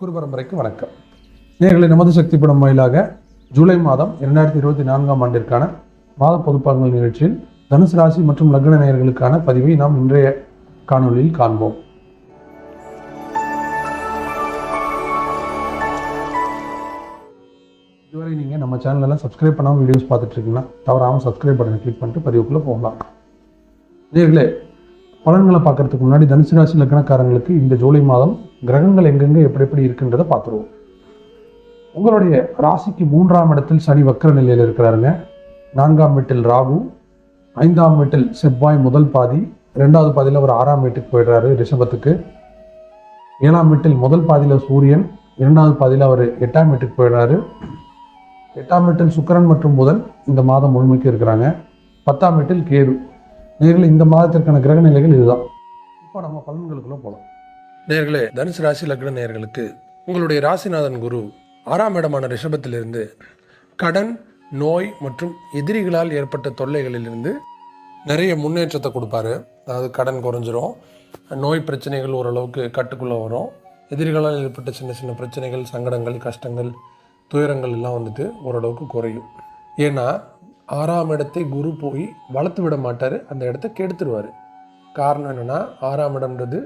குரு பரம்பரைக்கு வணக்கம். நேர்களை நமது சக்தி படம் வாயிலாக ஜூலை மாதம் இரண்டாயிரத்தி இருபத்தி நான்காம் ஆண்டிற்கான மாத பொதுப்பாங்கள் நிகழ்ச்சியில் தனுசு ராசி மற்றும் லக்ன நேயர்களுக்கான பதிவை நாம் இன்றைய காணொளியில் காண்போம். இதுவரை நீங்கள் நம்ம சேனலெல்லாம் சப்ஸ்கிரைப் பண்ணாமல் வீடியோஸ் பார்த்துட்டு இருக்கீங்கன்னா தவறாமல் சப்ஸ்கிரைப் பட்டனை கிளிக் பண்ணிட்டு பதிவுக்குள்ளே போகலாம். நேர்களே பலன்களை பார்க்கறதுக்கு முன்னாடி தனுசு ராசி லக்னக்காரங்களுக்கு இந்த ஜூலை மாதம் கிரகங்கள் எங்கெங்கே எப்படி எப்படி இருக்குன்றதை பார்த்துருவோம். உங்களுடைய ராசிக்கு மூன்றாம் இடத்தில் சனி வக்கர நிலையில் இருக்கிறாருங்க. நான்காம் வீட்டில் ராகு ஐந்தாம் வீட்டில் செவ்வாய் முதல் பாதி ரெண்டாவது பாதியில் அவர் ஆறாம் வீட்டுக்கு போயிடுறாரு ரிஷபத்துக்கு. ஏழாம் வீட்டில் முதல் பாதியில் சூரியன் இரண்டாவது பாதியில் அவர் எட்டாம் வீட்டுக்கு போயிடுறாரு. எட்டாம் வீட்டில் சுக்கிரன் மற்றும் புதன் இந்த மாதம் முழுமைக்கு இருக்கிறாங்க. பத்தாம் வீட்டில் கேது. நேரில் இந்த மாதத்திற்கான கிரக நிலைகள் இதுதான். இப்போ நம்ம பலன்களுக்குள்ள போகலாம் நேர்களே தனுசு ராசி லக்ன நேர்களுக்கு உங்களுடைய ராசிநாதன் குரு ஆறாம் இடமான ரிஷபத்திலிருந்து கடன் நோய் மற்றும் எதிரிகளால் ஏற்பட்ட தொல்லைகளிலிருந்து நிறைய முன்னேற்றத்தை கொடுப்பாரு. அதாவது கடன் குறைஞ்சிரும். நோய் பிரச்சனைகள் ஓரளவுக்கு கட்டுக்குள்ளே வரும். எதிரிகளால் ஏற்பட்ட சின்ன சின்ன பிரச்சனைகள் சங்கடங்கள் கஷ்டங்கள் துயரங்கள் எல்லாம் வந்துட்டு ஓரளவுக்கு குறையும். ஏன்னா ஆறாம் இடத்தை குரு போய் வளர்த்து விட மாட்டார் அந்த இடத்த கெடுத்துருவார். காரணம் என்னென்னா ஆறாம் இடம்ன்றது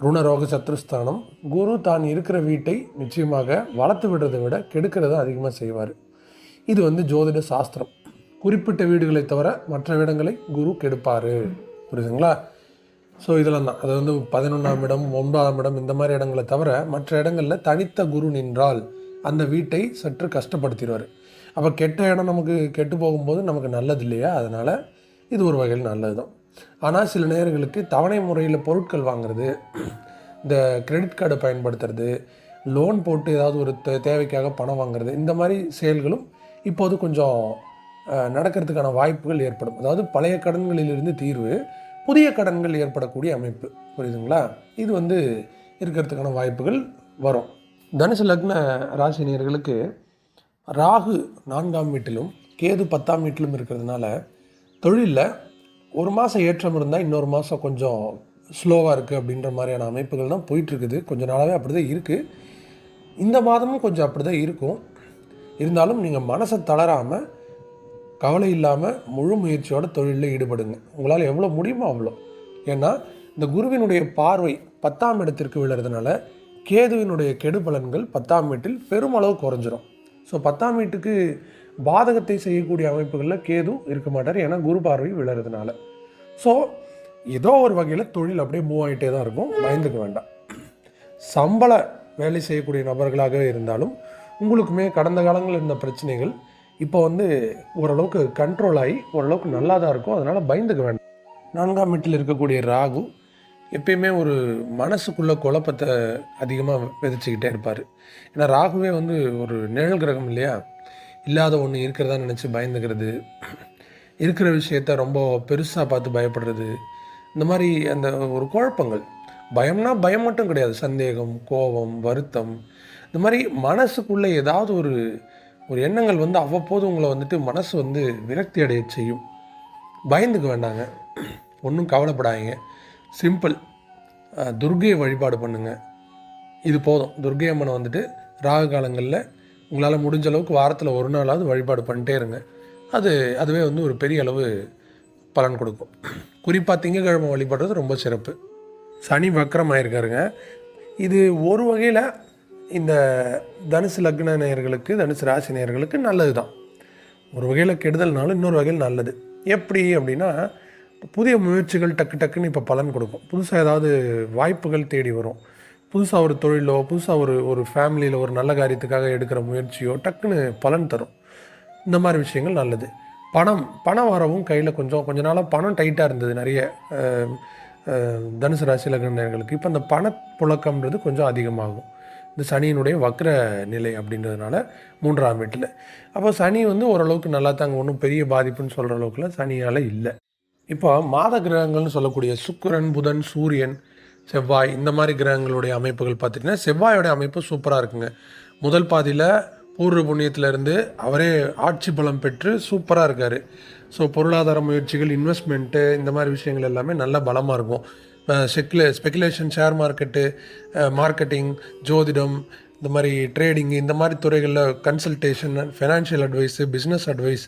ருணரோக சத்ருஸ்தானம். குரு தான் இருக்கிற வீட்டை நிச்சயமாக வளர்த்து விடுறதை விட கெடுக்கிறத அதிகமாக செய்வார். இது வந்து ஜோதிட சாஸ்திரம். குறிப்பிட்ட வீடுகளை தவிர மற்ற இடங்களை குரு கெடுப்பார். புரியுதுங்களா? ஸோ இதெல்லாம் தான். அது வந்து பதினொன்றாம் இடம் ஒன்பதாம் இடம் இந்த மாதிரி இடங்களை தவிர மற்ற இடங்களில் தனித்த குரு நின்றால் அந்த வீட்டை சற்று கஷ்டப்படுத்திடுவார். அப்போ கெட்ட இடம் நமக்கு கெட்டு போகும்போது நமக்கு நல்லது இல்லையா அதனால் இது ஒரு வகையில் நல்லது தான் ஆனால் சில நேரங்களுக்கு தவணை முறையில் பொருட்கள் வாங்குறது இந்த கிரெடிட் கார்டை பயன்படுத்துறது லோன் போட்டு ஏதாவது ஒரு தே தேவைக்காக பணம் வாங்குறது இந்த மாதிரி செயல்களும் இப்போது கொஞ்சம் நடக்கிறதுக்கான வாய்ப்புகள் ஏற்படும். அதாவது பழைய கடன்களிலிருந்து தீர்வு புதிய கடன்கள் ஏற்படக்கூடிய அமைப்பு. புரியுதுங்களா? இது வந்து இருக்கிறதுக்கான வாய்ப்புகள் வரும். தனுசு லக்ன ராசினியர்களுக்கு ராகு நான்காம் வீட்டிலும் கேது பத்தாம் வீட்டிலும் இருக்கிறதுனால தொழிலில் ஒரு மாதம் ஏற்றம் இருந்தால் இன்னொரு மாதம் கொஞ்சம் ஸ்லோவாக இருக்குது அப்படின்ற மாதிரியான அமைப்புகள் தான் போயிட்டுருக்குது. கொஞ்சம் நாளாகவே அப்படி தான் இருக்குது இந்த மாதமும் கொஞ்சம் அப்படி தான் இருக்கும். இருந்தாலும் நீங்கள் மனசை தளராமல் கவலை இல்லாமல் முழு முயற்சியோட தொழிலில் ஈடுபடுங்க. உங்களால் எவ்வளோ முடியுமோ அவ்வளோ. ஏன்னா இந்த குருவினுடைய பார்வை பத்தாம் இடத்திற்கு விழுறதுனால கேதுவினுடைய கெடு பலன்கள் பத்தாம் வீட்டில் பெருமளவு குறைஞ்சிரும். ஸோ பத்தாம் வீட்டுக்கு பாதகத்தை செய்யக்கூடிய அமைப்புகளில் கேதும் இருக்க மாட்டார். ஏன்னா குரு பார்வை விழுறதுனால ஸோ ஏதோ ஒரு வகையில் தொழில் அப்படியே மூவ் ஆகிட்டே தான் இருக்கும். பயந்துக்க வேண்டாம். சம்பள வேலை செய்யக்கூடிய நபர்களாகவே இருந்தாலும் உங்களுக்குமே கடந்த காலங்களில் இருந்த பிரச்சனைகள் இப்போ வந்து ஓரளவுக்கு கண்ட்ரோல் ஆகி ஓரளவுக்கு நல்லா தான் இருக்கும். அதனால் பயந்துக்க வேண்டாம். நான்காம் வீட்டில் இருக்கக்கூடிய ராகு எப்பயுமே ஒரு மனசுக்குள்ள குழப்பத்தை அதிகமாக விதைச்சிக்கிட்டே இருப்பார். ஏன்னா ராகுவே வந்து ஒரு நிழல் கிரகம் இல்லையா? இல்லாத ஒன்று இருக்கிறதா நினச்சி பயந்துக்கிறது. இருக்கிற விஷயத்த ரொம்ப பெருசாக பார்த்து பயப்படுறது. இந்த மாதிரி அந்த ஒரு குழப்பங்கள். பயம்னா பயம் மட்டும் கிடையாது. சந்தேகம் கோபம் வருத்தம். இந்த மாதிரி மனசுக்குள்ளே ஏதாவது ஒரு ஒரு எண்ணங்கள் வந்து அவ்வப்போது உங்களை வந்துட்டு மனசு வந்து விரக்தி அடைய செய்யும். பயந்துக்க வேண்டாங்க. ஒன்றும் கவலைப்படாதீங்க. சிம்பிள். துர்கையை வழிபாடு பண்ணுங்கள் இது போதும். துர்க்கை அம்மனை வந்துட்டு ராகு காலங்களில் உங்களால் முடிஞ்ச அளவுக்கு வாரத்தில் ஒரு நாளாவது வழிபாடு பண்ணிட்டே இருங்க. அது அதுவே வந்து ஒரு பெரிய அளவு பலன் கொடுக்கும். குறிப்பாக திங்கக்கிழமை வழிபடுறது ரொம்ப சிறப்பு. சனி வக்கரமாயிருக்காருங்க இது ஒரு வகையில் இந்த தனுசு லக்ன நேயர்களுக்கு தனுசு ராசி நேயர்களுக்கு நல்லது தான் ஒரு வகையில் கெடுதல்னாலும் இன்னொரு வகையில் நல்லது. எப்படி அப்படின்னா புதிய முயற்சிகள் டக்கு டக்குன்னு இப்போ பலன் கொடுக்கும். புதுசாக ஏதாவது வாய்ப்புகள் தேடி வரும். புதுசாக ஒரு தொழிலோ புதுசாக ஒரு ஒரு ஃபேமிலியில் ஒரு நல்ல காரியத்துக்காக எடுக்கிற முயற்சியோ டக்குன்னு பலன் தரும். இந்த மாதிரி விஷயங்கள் நல்லது. பணம் பணம் வரவும் கையில் கொஞ்சம் கொஞ்ச நாளாக பணம் டைட்டாக இருந்தது நிறைய தனுசு ராசி லக்னர்களுக்கு இப்போ அந்த பணப்புழக்கம்ன்றது கொஞ்சம் அதிகமாகும். இந்த சனியினுடைய வக்ர நிலை அப்படின்றதுனால மூன்றாம் வீட்டில். அப்போ சனி வந்து ஓரளவுக்கு நல்லா தாங்க ஒன்றும் பெரிய பாதிப்புன்னு சொல்கிற அளவுக்குலாம் சனியால் இல்லை. இப்போ மாத கிரகங்கள்னு சொல்லக்கூடிய சுக்கிரன் புதன் சூரியன் செவ்வாய் இந்த மாதிரி கிரகங்களுடைய அமைப்புகள் பார்த்துட்டிங்கன்னா செவ்வாயோட அமைப்பு சூப்பராக இருக்குங்க. முதல் பாதியில் பூர்வ புண்ணியத்திலேருந்து அவரே ஆட்சி பலம் பெற்று சூப்பராக இருக்கார். ஸோ பொருளாதார முயற்சிகள் இன்வெஸ்ட்மெண்ட்டு இந்த மாதிரி விஷயங்கள் எல்லாமே நல்ல பலமாக இருக்கும். செக்ல ஸ்பெகுலேஷன் ஷேர் மார்க்கெட்டு மார்க்கெட்டிங் ஜோதிடம் இந்த மாதிரி ட்ரேடிங் இந்த மாதிரி துறைகளில் consultation financial advice business advice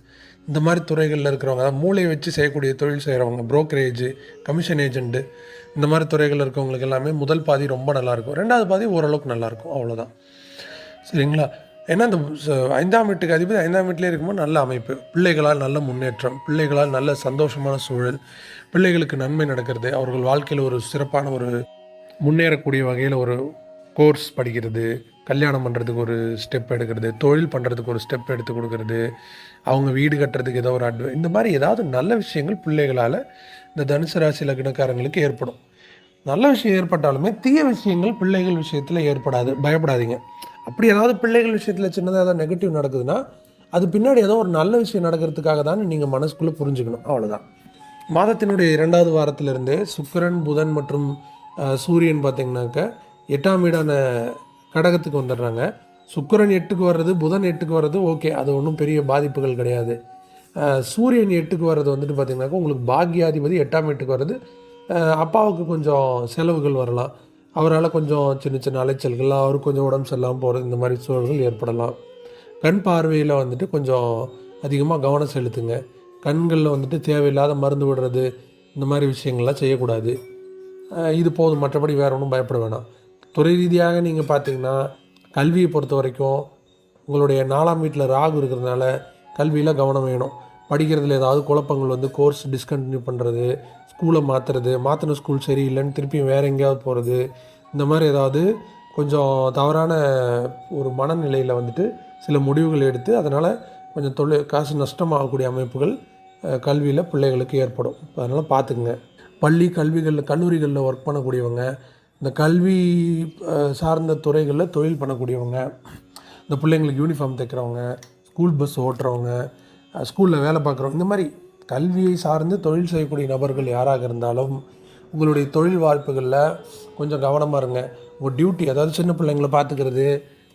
இந்த மாதிரி துறைகளில் இருக்கிறவங்க அதாவது மூளையை வச்சு செய்யக்கூடிய தொழில் செய்கிறவங்க brokerage கமிஷன் ஏஜென்ட்டு இந்த மாதிரி துறைகளில் இருக்கவங்களுக்கு எல்லாமே முதல் பாதி ரொம்ப நல்லாயிருக்கும் ரெண்டாவது பாதி ஓரளவுக்கு நல்லாயிருக்கும் அவ்வளோதான் சரிங்களா? ஏன்னா இந்த ஐந்தாம் வீட்டுக்கு அதிபதி ஐந்தாம் வீட்டிலே இருக்கும்போது நல்ல அமைப்பு. பிள்ளைகளால் நல்ல முன்னேற்றம் பிள்ளைகளால் நல்ல சந்தோஷமான சூழல் பிள்ளைகளுக்கு நன்மை நடக்கிறது அவர்கள் வாழ்க்கையில் ஒரு சிறப்பான ஒரு முன்னேறக்கூடிய வகையில் ஒரு கோர்ஸ் படிக்கிறது கல்யாணம் பண்ணுறதுக்கு ஒரு ஸ்டெப் எடுக்கிறது தொழில் பண்ணுறதுக்கு ஒரு ஸ்டெப் எடுத்து கொடுக்கறது அவங்க வீடு கட்டுறதுக்கு ஏதோ ஒரு அட்வை இந்த மாதிரி ஏதாவது நல்ல விஷயங்கள் பிள்ளைகளால் இந்த தனுசு ராசி லக்னக்காரங்களுக்கு ஏற்படும். நல்ல விஷயம் ஏற்பட்டாலுமே தீய விஷயங்கள் பிள்ளைகள் விஷயத்தில் ஏற்படாது பயப்படாதீங்க. அப்படி ஏதாவது பிள்ளைகள் விஷயத்தில் சின்னதாக ஏதாவது நெகட்டிவ் நடக்குதுன்னா அது பின்னாடி ஏதோ ஒரு நல்ல விஷயம் நடக்கிறதுக்காக தான் நீங்கள் மனசுக்குள்ளே புரிஞ்சுக்கணும். அவ்வளோதான் மாதத்தினுடைய இரண்டாவது வாரத்திலிருந்தே சுக்கரன் புதன் மற்றும் சூரியன் பார்த்திங்கனாக்கா எட்டாம் வீடான கடகத்துக்கு வந்துடுறாங்க. சுக்கிரன் எட்டுக்கு வர்றது புதன் எட்டுக்கு வர்றது ஓகே அது ஒன்றும் பெரிய பாதிப்புகள் கிடையாது. சூரியன் எட்டுக்கு வர்றது வந்துட்டு பார்த்தீங்கன்னாக்கா உங்களுக்கு பாக்யாதிபதி எட்டாம் எட்டுக்கு வர்றது அப்பாவுக்கு கொஞ்சம் செலவுகள் வரலாம். அவரால் கொஞ்சம் சின்ன சின்ன அலைச்சல்கள் அவருக்கு கொஞ்சம் உடம்பு சரியில்லாமல் போகிறது இந்த மாதிரி சூழல்கள் ஏற்படலாம். கண் பார்வையில் வந்துட்டு கொஞ்சம் அதிகமாக கவனம் செலுத்துங்க. கண்களில் வந்துட்டு தேவையில்லாத மருந்து விடுறது இந்த மாதிரி விஷயங்கள்லாம் செய்யக்கூடாது. இது போதும் மற்றபடி வேறு ஒன்றும் பயப்பட வேணாம். துறை ரீதியாக நீங்கள் பார்த்தீங்கன்னா கல்வியை பொறுத்த வரைக்கும் உங்களுடைய நாலாம் வீட்டில் ராகு இருக்கிறதுனால கல்வியில் கவனம் வேணும். படிக்கிறதுல ஏதாவது குழப்பங்கள் வந்து கோர்ஸ் டிஸ்கண்டினியூ பண்ணுறது ஸ்கூலை மாற்றுறது மாற்றின ஸ்கூல் சரியில்லைன்னு திருப்பியும் வேறு எங்கேயாவது போகிறது இந்த மாதிரி ஏதாவது கொஞ்சம் தவறான ஒரு மனநிலையில் வந்துட்டு சில முடிவுகள் எடுத்து அதனால் கொஞ்சம் தொழில் காசு நஷ்டமாகக்கூடிய அமைப்புகள் கல்வியில் பிள்ளைகளுக்கு ஏற்படும். அதனால் பார்த்துக்குங்க பள்ளி கல்விகளில் கல்லூரிகளில் ஒர்க் பண்ணக்கூடியவங்க இந்த கல்வி சார்ந்த துறைகளில் தொழில் பண்ணக்கூடியவங்க இந்த பிள்ளைங்களுக்கு யூனிஃபார்ம் தைக்கிறவங்க ஸ்கூல் பஸ் ஓட்டுறவங்க ஸ்கூலில் வேலை பார்க்குறவங்க இந்த மாதிரி கல்வியை சார்ந்து தொழில் செய்யக்கூடிய நபர்கள் யாராக இருந்தாலும் உங்களுடைய தொழில் வாய்ப்புகளில் கொஞ்சம் கவனமாக இருங்க. உங்கள் டியூட்டி அதாவது சின்ன பிள்ளைங்களை பார்த்துக்கிறது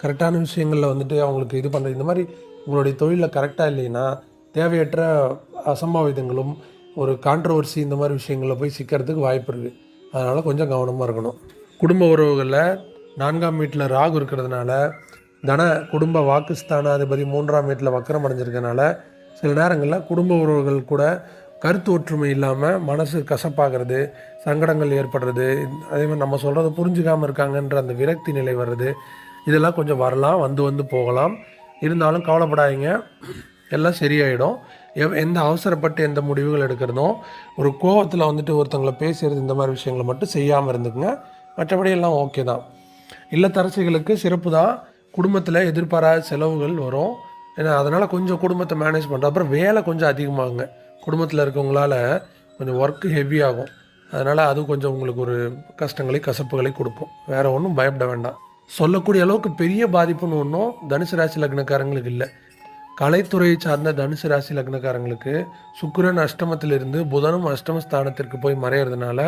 கரெக்டான விஷயங்களில் வந்துட்டு அவங்களுக்கு இது பண்ணுறது இந்த மாதிரி உங்களுடைய தொழிலில் கரெக்டாக இல்லைன்னா தேவையற்ற அசம்பாவிதங்களும் ஒரு கான்ட்ரவர்சி இந்த மாதிரி விஷயங்களில் போய் சிக்கிறதுக்கு வாய்ப்பு இருக்குது அதனால் கொஞ்சம் கவனமாக இருக்கணும். குடும்ப உறவுகளில் நான்காம் வீட்டில் ராகு இருக்கிறதுனால தன குடும்ப வாக்குஸ்தானாதிபதி மூன்றாம் வீட்டில் வக்கரம் அடைஞ்சிருக்கனால சில நேரங்களில் குடும்ப உறவுகள் கூட கருத்து ஒற்றுமை இல்லாமல் மனசு கசப்பாகிறது சங்கடங்கள் ஏற்படுறது அதே மாதிரி நம்ம சொல்கிறத புரிஞ்சுக்காமல் இருக்காங்கன்ற அந்த விரக்தி நிலை வர்றது இதெல்லாம் கொஞ்சம் வரலாம் வந்து வந்து போகலாம். இருந்தாலும் கவலைப்படாதீங்க. எல்லாம் சரியாயிடும். எவ் எந்த அவசரப்பட்டு எந்த முடிவுகள் எடுக்கிறதும் ஒரு கோவத்தில் வந்துட்டு ஒருத்தங்களை பேசுறது இந்த மாதிரி விஷயங்களை மட்டும் செய்யாமல் இருந்துக்குங்க. மற்றபடி எல்லாம் ஓகே தான். இல்லத்தரசிகளுக்கு சிறப்பு தான். குடும்பத்தில் எதிர்பாராத செலவுகள் வரும். ஏன்னா அதனால் கொஞ்சம் குடும்பத்தை மேனேஜ் பண்ணுற அப்புறம் வேலை கொஞ்சம் அதிகமாகுங்க. குடும்பத்தில் இருக்கவங்களால கொஞ்சம் ஒர்க்கு ஹெவி ஆகும். அதனால் அது கொஞ்சம் உங்களுக்கு ஒரு கஷ்டங்களை கசப்புகளை கொடுக்கும். வேறு ஒன்றும் பயப்பட வேண்டாம். சொல்லக்கூடிய அளவுக்கு பெரிய பாதிப்புன்னு ஒன்றும் தனுசு ராசி லக்னக்காரங்களுக்கு இல்லை. கலைத்துறையை சார்ந்த தனுசு ராசி லக்னக்காரங்களுக்கு சுக்கிரன் அஷ்டமத்திலிருந்து புதனும் அஷ்டம ஸ்தானத்திற்கு போய் மறையிறதுனால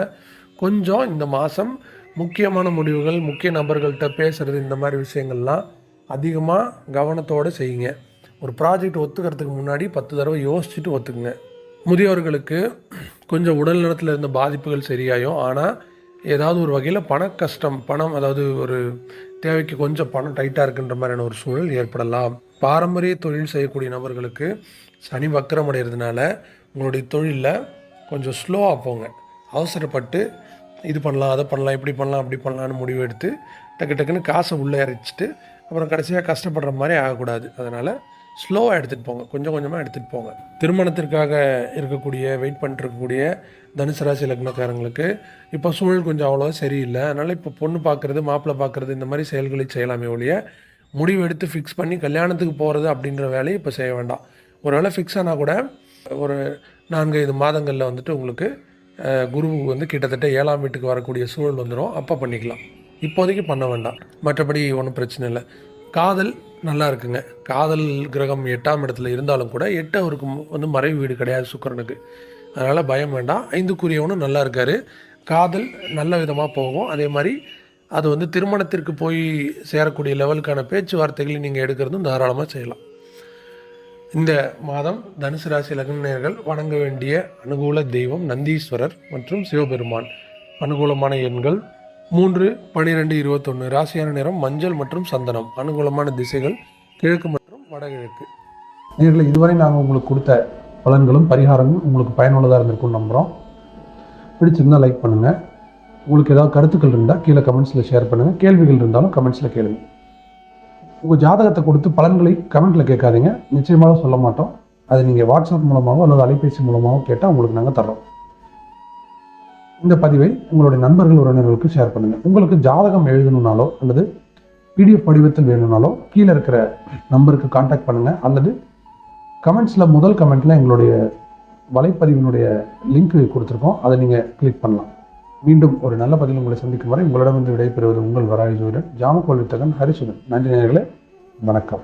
கொஞ்சம் இந்த மாதம் முக்கியமான முடிவுகள் முக்கிய நபர்கள்ட்ட பேசுகிறது இந்த மாதிரி விஷயங்கள்லாம் அதிகமாக கவனத்தோடு செய்யுங்க. ஒரு ப்ராஜெக்ட் ஒத்துக்கிறதுக்கு முன்னாடி பத்து தடவை யோசிச்சுட்டு ஒத்துக்குங்க. முதியோர்களுக்கு கொஞ்சம் உடல் நலத்தில் இருந்த பாதிப்புகள் சரியாயும் ஆனால் ஏதாவது ஒரு வகையில் பண கஷ்டம் பணம் அதாவது ஒரு தேவைக்கு கொஞ்சம் பணம் டைட்டாக இருக்குன்ற மாதிரியான ஒரு சூழல் ஏற்படலாம். பாரம்பரிய தொழில் செய்யக்கூடிய நபர்களுக்கு சனி வக்கரம் அடைகிறதுனால உங்களுடைய தொழிலில் கொஞ்சம் ஸ்லோவாக போங்க. அவசரப்பட்டு இது பண்ணலாம் அதை பண்ணலாம் இப்படி பண்ணலாம் அப்படி பண்ணலான்னு முடிவு எடுத்து டக்கு டக்குன்னு காசை உள்ளே இறைச்சிட்டு அப்புறம் கடைசியாக கஷ்டப்படுற மாதிரி ஆகக்கூடாது. அதனால் ஸ்லோவாக எடுத்துகிட்டு போங்க. கொஞ்சம் கொஞ்சமாக எடுத்துகிட்டு போங்க. திருமணத்திற்காக இருக்கக்கூடிய வெயிட் பண்ணிட்டு இருக்கக்கூடிய தனுசு ராசி லக்னக்காரங்களுக்கு இப்போ சூழல் கொஞ்சம் அவ்வளோவா சரியில்லை. அதனால் இப்போ பொண்ணு பார்க்குறது மாப்பிள்ளை பார்க்குறது இந்த மாதிரி செயல்களை செய்யலாமே ஒழிய முடிவு எடுத்து ஃபிக்ஸ் பண்ணி கல்யாணத்துக்கு போகிறது அப்படின்ற வேலையை இப்போ செய்ய வேண்டாம். ஒரு வேளை ஃபிக்ஸ் ஆனால் கூட ஒரு நான்கு ஐந்து மாதங்களில் வந்துட்டு உங்களுக்கு குருவுக்கு குரு வந்து கிட்டத்தட்ட ஏழாம் வீட்டுக்கு வரக்கூடிய சூழல் வந்துடும் அப்போ பண்ணிக்கலாம். இப்போதைக்கு பண்ண வேண்டாம். மற்றபடி ஒன்றும் பிரச்சனை இல்லை. காதல் நல்லா இருக்குங்க. காதல் கிரகம் எட்டாம் இடத்துல இருந்தாலும் கூட எட்டு அவருக்கு வந்து மறைவு வீடு கிடையாது சுக்கரனுக்கு. அதனால் பயம் வேண்டாம். ஐந்துக்குரியவனும் நல்லா இருக்கார். காதல் நல்ல விதமாக போகும். அதே மாதிரி அது வந்து திருமணத்திற்கு போய் சேரக்கூடிய லெவலுக்கான பேச்சுவார்த்தைகளை நீங்கள் எடுக்கிறதும் தாராளமாக செய்யலாம். இந்த மாதம் தனுசு ராசி லக்னர்கள் வணங்க வேண்டிய அனுகூல தெய்வம் நந்தீஸ்வரர் மற்றும் சிவபெருமான். அனுகூலமான எண்கள் மூன்று பனிரெண்டு இருபத்தொன்று ராசியான நிறம் மஞ்சள் மற்றும் சந்தனம். அனுகூலமான திசைகள் கிழக்கு மற்றும் வடகிழக்கு. நேர்களை இதுவரை நாங்கள் உங்களுக்கு கொடுத்த பலன்களும் பரிகாரங்களும் உங்களுக்கு பயனுள்ளதாக இருந்திருக்கும்னு நம்புகிறோம் பிடிச்சிருந்தா லைக் பண்ணுங்கள் உங்களுக்கு ஏதாவது கருத்துக்கள் இருந்தால் கீழே கமெண்ட்ஸில் ஷேர் பண்ணுங்கள் கேள்விகள் இருந்தாலும் கமெண்ட்ஸில் கேளுங்க. உங்கள் ஜாதகத்தை கொடுத்து பலன்களை கமெண்ட்டில் கேட்காதீங்க. நிச்சயமாக சொல்ல மாட்டோம். அதை நீங்கள் வாட்ஸ்அப் மூலமாகவோ அல்லது அலைபேசி மூலமாகவோ கேட்டால் உங்களுக்கு நாங்கள் தர்றோம். இந்த பதிவை உங்களுடைய நண்பர்கள் உறவினர்களுக்கு ஷேர் பண்ணுங்கள் உங்களுக்கு ஜாதகம் எழுதணுன்னாலோ அல்லது பிடிஎஃப் படிவத்தில் வேணும்னாலோ கீழே இருக்கிற நம்பருக்கு காண்டாக்ட் பண்ணுங்கள் அல்லது கமெண்ட்ஸில் முதல் கமெண்ட்டில் எங்களுடைய வலைப்பதிவினுடைய லிங்க் கொடுத்துருக்கோம். அதை நீங்கள் கிளிக் பண்ணலாம். மீண்டும் ஒரு நல்ல பதிவில் உங்களை சந்திக்கும் வரை உங்களிடமிருந்து விடைபெறுவது உங்கள் வராய் ஜோதிடன் ஜாமக்கோல் வித்தகன் ஹரிசுதன். நன்றி நேர்களே வணக்கம்.